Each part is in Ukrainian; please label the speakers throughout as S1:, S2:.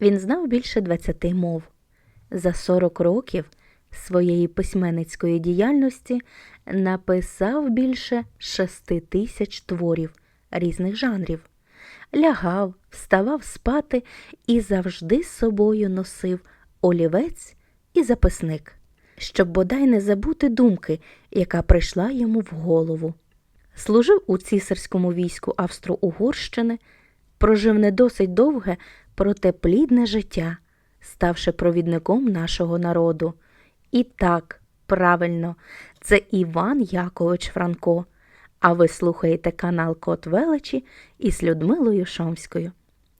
S1: Він знав більше 20 мов. За 40 років своєї письменницької діяльності написав більше 6 тисяч творів різних жанрів. Лягав, вставав спати і завжди з собою носив олівець і записник, щоб бодай не забути думки, яка прийшла йому в голову. Служив у цісарському війську Австро-Угорщини, прожив не досить довге, проте плідне життя, ставши провідником нашого народу. І так, правильно, це Іван Якович Франко. А ви слухаєте канал Кот Величі із Людмилою Шомською.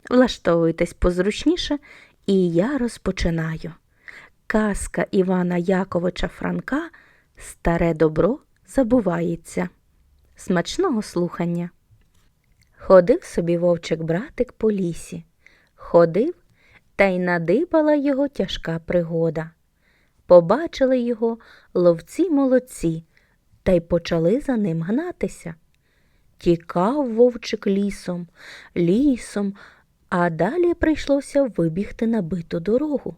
S1: Влаштовуйтесь позручніше, і я розпочинаю. Казка Івана Яковича Франка Старе добро забувається. Смачного слухання. Ходив собі вовчик братик по лісі. Ходив, та й надибала його тяжка пригода. Побачили його ловці молодці, та й почали за ним гнатися. Тікав вовчик лісом, лісом, а далі прийшлося вибігти на биту дорогу.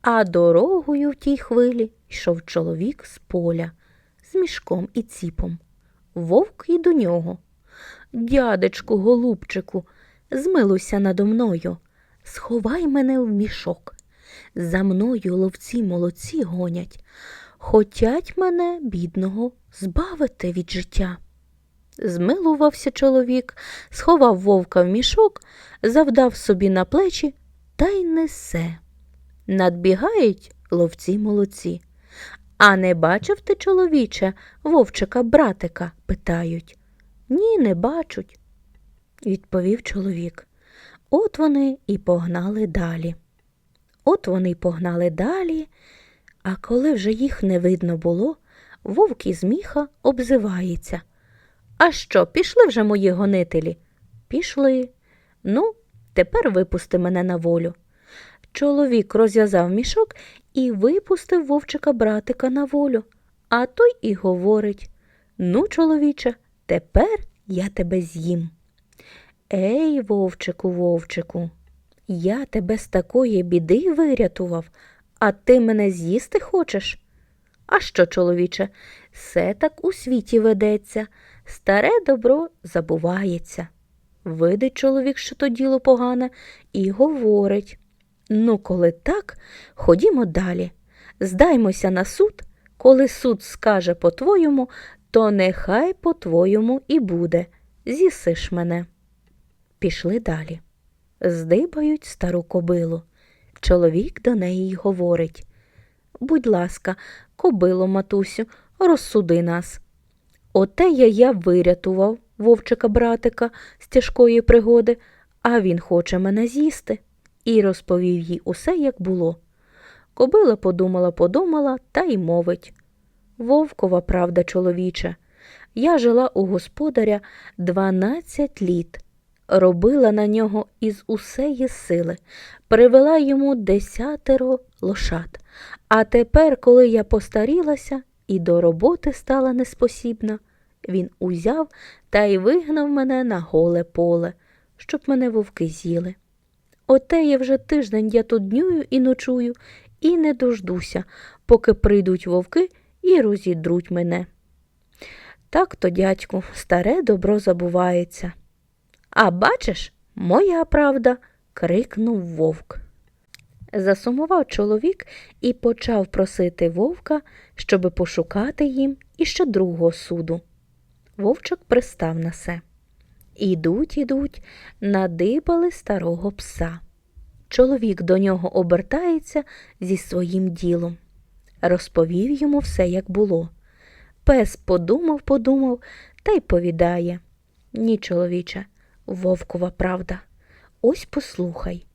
S1: А дорогою в тій хвилі йшов чоловік з поля з мішком і ціпом. Вовк і до нього. Дядечку, голубчику, змилуйся надо мною, сховай мене в мішок. За мною ловці молодці гонять, хотять мене, бідного, збавити від життя. Змилувався чоловік, сховав вовка в мішок, завдав собі на плечі та й несе. Надбігають ловці молодці. А не бачив ти, чоловіче, вовчика братика? питають. Ні, не бачуть, відповів чоловік. От вони і погнали далі. От вони й погнали далі, а коли вже їх не видно було, вовк із міха обзивається. А що, пішли вже мої гонителі? Пішли. Ну, тепер випусти мене на волю. Чоловік розв'язав мішок і випустив вовчика братика на волю. А той і говорить Ну, чоловіче, тепер я тебе з'їм. Ей, вовчику, вовчику, я тебе з такої біди вирятував, а ти мене з'їсти хочеш? А що, чоловіче, все так у світі ведеться, старе добро забувається. Видить чоловік, що то діло погане, і говорить. Ну, коли так, ходімо далі. Здаймося на суд. Коли суд скаже по-твоєму, то нехай по-твоєму і буде. З'їсиш мене. Пішли далі. Здибають стару кобилу. Чоловік до неї й говорить Будь ласка, кобило, матусю, розсуди нас. Оте я я вирятував вовчика братика з тяжкої пригоди, а він хоче мене з'їсти. І розповів їй усе, як було. Кобила подумала, подумала та й мовить Вовкова правда, чоловіче. Я жила у господаря дванадцять літ, робила на нього із усеї сили, привела йому десятеро лошад. А тепер, коли я постарілася і до роботи стала неспосібна, він узяв та й вигнав мене на голе поле, щоб мене вовки з'їли. Оте я вже тиждень я тут днюю і ночую, і не дождуся, поки прийдуть вовки і розідруть мене. Так то, дядьку, старе добро забувається. А бачиш, моя правда, крикнув вовк. Засумував чоловік і почав просити вовка, щоби пошукати їм іще другого суду. Вовчик пристав на се. Ідуть, ідуть, надибали старого пса. Чоловік до нього обертається зі своїм ділом. Розповів йому все, як було. Пес подумав, подумав та й повідає Ні, чоловіче, вовкова правда. Ось послухай,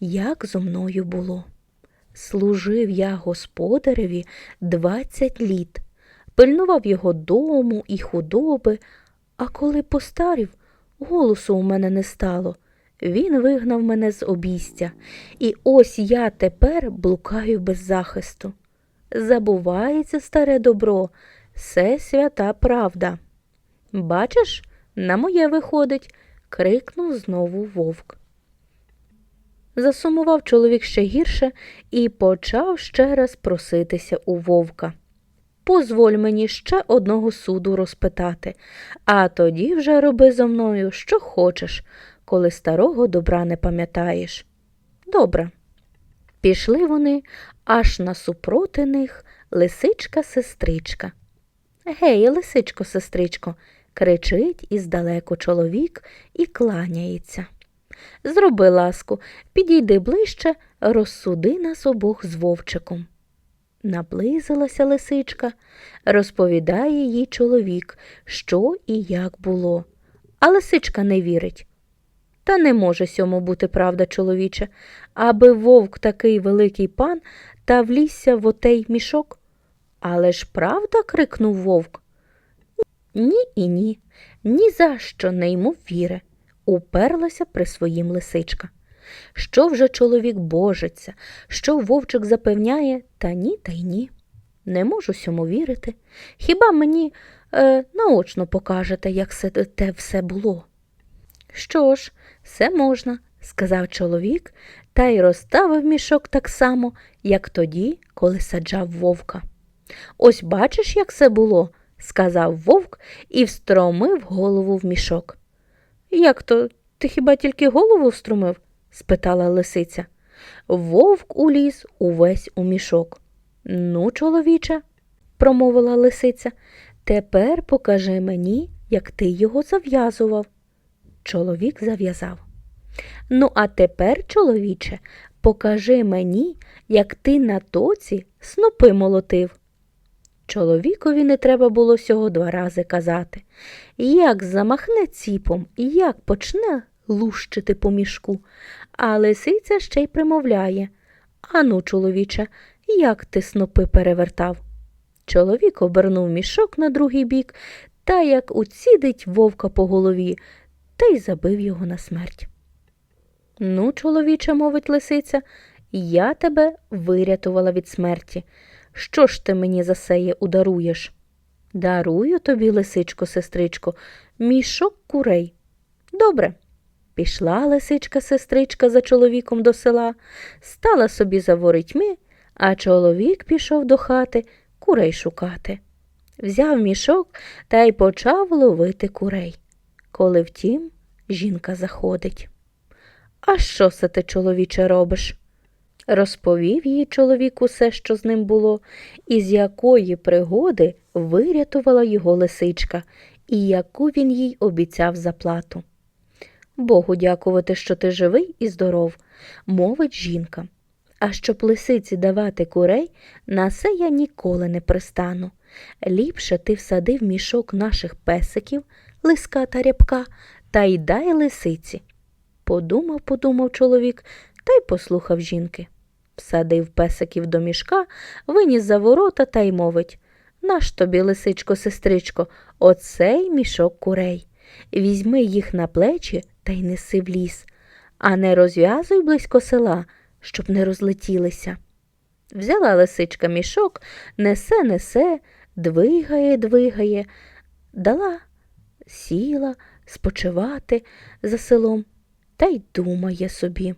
S1: як зо мною було. Служив я господареві двадцять літ, пильнував його дому і худоби, а коли постарів, голосу у мене не стало. Він вигнав мене з обійстя, і ось я тепер блукаю без захисту. Забувається старе добро, все свята правда. Бачиш, на моє виходить, крикнув знову вовк. Засумував чоловік ще гірше і почав ще раз проситися у вовка. Позволь мені ще одного суду розпитати, а тоді вже роби зо мною, що хочеш, коли старого добра не пам'ятаєш. Добре. Пішли вони аж насупроти них лисичка-сестричка. Гей, лисичко, сестричко, кричить іздалеку чоловік і кланяється. Зроби ласку, підійди ближче, розсуди нас обох з вовчиком. Наблизилася лисичка, розповідає їй чоловік, що і як було. А лисичка не вірить. Та не може сьому бути правда, чоловіче, аби вовк такий великий пан та влізся в отей мішок. Але ж правда, крикнув вовк. Ні і ні, ні за що не йому віри, уперлася при своїм лисичка. Що вже чоловік божиться, що вовчик запевняє, та ні, та й ні. Не можу сьому вірити. Хіба мені е, наочно покажете, як все те все було? Що ж, все можна, сказав чоловік, та й розставив мішок так само, як тоді, коли саджав вовка. Ось бачиш, як все було, сказав вовк і встромив голову в мішок. Як то, ти хіба тільки голову встромив? спитала лисиця. Вовк уліз увесь у мішок. Ну, чоловіче, промовила лисиця, тепер покажи мені, як ти його зав'язував. Чоловік зав'язав. Ну, а тепер, чоловіче, покажи мені, як ти на тоці снопи молотив. Чоловікові не треба було всього два рази казати. Як замахне ціпом, як почне лущити по мішку, а лисиця ще й примовляє Ану, чоловіче, як ти снопи перевертав? Чоловік обернув мішок на другий бік та як уцідить вовка по голові, та й забив його на смерть. Ну, чоловіче, мовить лисиця, я тебе вирятувала від смерті. Що ж ти мені за сеє ударуєш? Дарую тобі, лисичко, сестричко, мішок курей. Добре. Пішла лисичка сестричка за чоловіком до села, стала собі за ворітьми, а чоловік пішов до хати курей шукати. Взяв мішок та й почав ловити курей. Коли втім, жінка заходить. А що це ти, чоловіче, робиш? Розповів їй чоловік усе, що з ним було, і з якої пригоди вирятувала його лисичка, і яку він їй обіцяв заплату. Богу дякувати, що ти живий і здоров, мовить жінка. А щоб лисиці давати курей, на це я ніколи не пристану. Ліпше ти всадив мішок наших песиків, лиска та рябка, та й дай лисиці. Подумав, подумав чоловік та й послухав жінки. Всадив песиків до мішка, виніс за ворота та й мовить Наш тобі, лисичко, сестричко, оцей мішок курей. Візьми їх на плечі та й неси в ліс, а не розв'язуй близько села, щоб не розлетілися. Взяла лисичка мішок, несе, несе, двигає, двигає, дала, сіла спочивати за селом та й думає собі.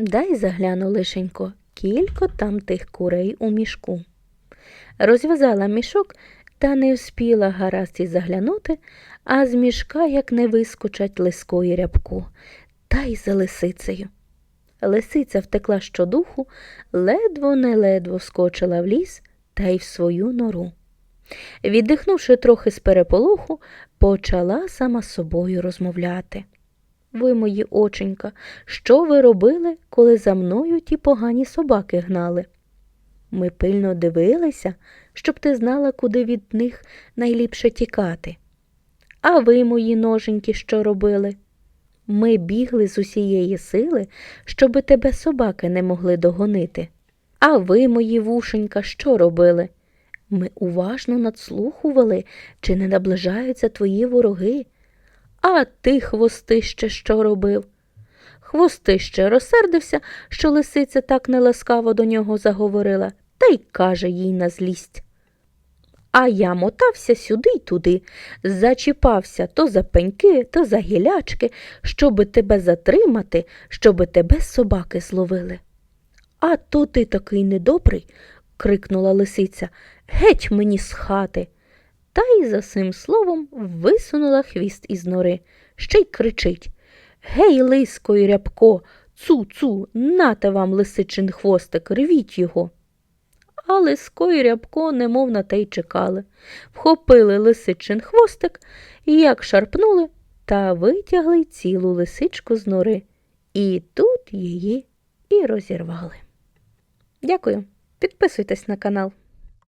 S1: Дай загляну лишенько, кілько там тих курей у мішку. Розв'язала мішок та не вспіла гаразд і заглянути, а з мішка як не вискочать лиско рябку, та й за лисицею. Лисиця втекла щодуху, ледво не ледво скочила в ліс та й в свою нору. Віддихнувши трохи з переполоху, почала сама з собою розмовляти. Ви, мої оченька, що ви робили, коли за мною ті погані собаки гнали? Ми пильно дивилися, щоб ти знала, куди від них найліпше тікати. А ви, мої ноженьки, що робили? Ми бігли з усієї сили, щоби тебе собаки не могли догонити. А ви, мої вушенька, що робили? Ми уважно надслухували, чи не наближаються твої вороги. А ти, хвостище, що робив? Хвостище розсердився, що лисиця так неласкаво до нього заговорила, та й каже їй на злість. А я мотався сюди й туди, зачіпався то за пеньки, то за гілячки, щоби тебе затримати, щоби тебе собаки зловили. А то ти такий недобрий, крикнула лисиця. Геть мені з хати. Та й за цим словом висунула хвіст із нори, ще й кричить Гей, лиско й рябко, цу, цу, нате вам лисичин хвостик, рвіть його. А лиско й рябко немов на те й чекали. Вхопили лисичин хвостик, як шарпнули, та витягли цілу лисичку з нори. І тут її і розірвали. Дякую. Підписуйтесь на канал.